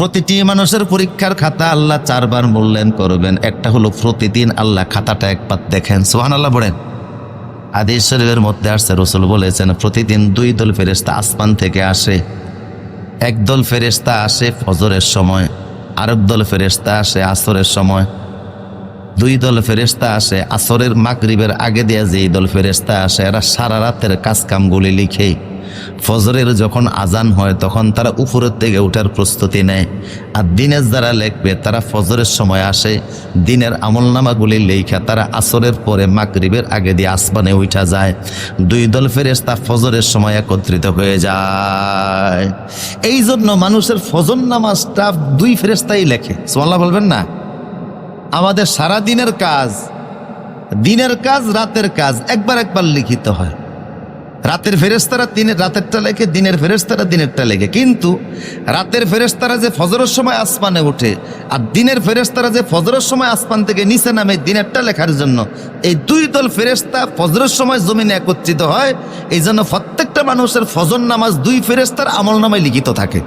প্রতিটি মানুষের পরীক্ষার খাতা আল্লাহ চারবার মূল্যায়ন করবেন। একটা হলো প্রতিদিন আল্লাহ খাতাটা একবার দেখেন। সোহান আল্লাহ বলেন আদিস শরীফের মধ্যে আসছে, রসুল বলেছেন, প্রতিদিন দুই দল ফেরেস্তা আসমান থেকে আসে। একদল ফেরেস্তা আসে ফজরের সময়, আরেক দল ফেরেস্তা আসে আসরের সময়। দুই দল ফেরেস্তা আসে আসরের মাগরিবের আগে দিয়ে যেই দল ফেরেস্তা আসে, এরা সারা রাতের কাজ কামগুলি লিখে ফজরের যখন আজান হয়, তখন তারা উপরের থেকে ওঠার প্রস্তুতি নেয়। আর দিনের যারা লেখবে, তারা ফজরের সময় আসে, দিনের আমলনামাগুলি লেখা তারা আসরের পরে মাগরিবের আগে দিয়ে আসমানে উঠা যায়। দুই দল ফেরেস্তা ফজরের সময় একত্রিত হয়ে যায়। এই জন্য মানুষের ফজর নামাজটা দুই ফেরেস্তাই লেখে। সোমাল্লাহ বলবেন না? আমাদের সারা দিনের কাজ দিনের কাজ, রাতের কাজ একবার একবার লিখিত হয়। রাতের ফেরেস্তারা দিনের, রাতেরটা লেখে দিনের ফেরেস্তারা দিনেরটা লেখে কিন্তু রাতের ফেরেস্তারা যে ফজরের সময় আসমানে ওঠে আর দিনের ফেরেস্তারা যে ফজরের সময় আসমান থেকে নিচে নামে, দিনেরটা লেখার জন্য এই দুই দল ফেরেস্তা ফজরের সময় জমিনে একত্রিত হয়। এই জন্য প্রত্যেকটা মানুষের ফজর নামাজ দুই ফেরেস্তার আমল নামায় লিখিত থাকে।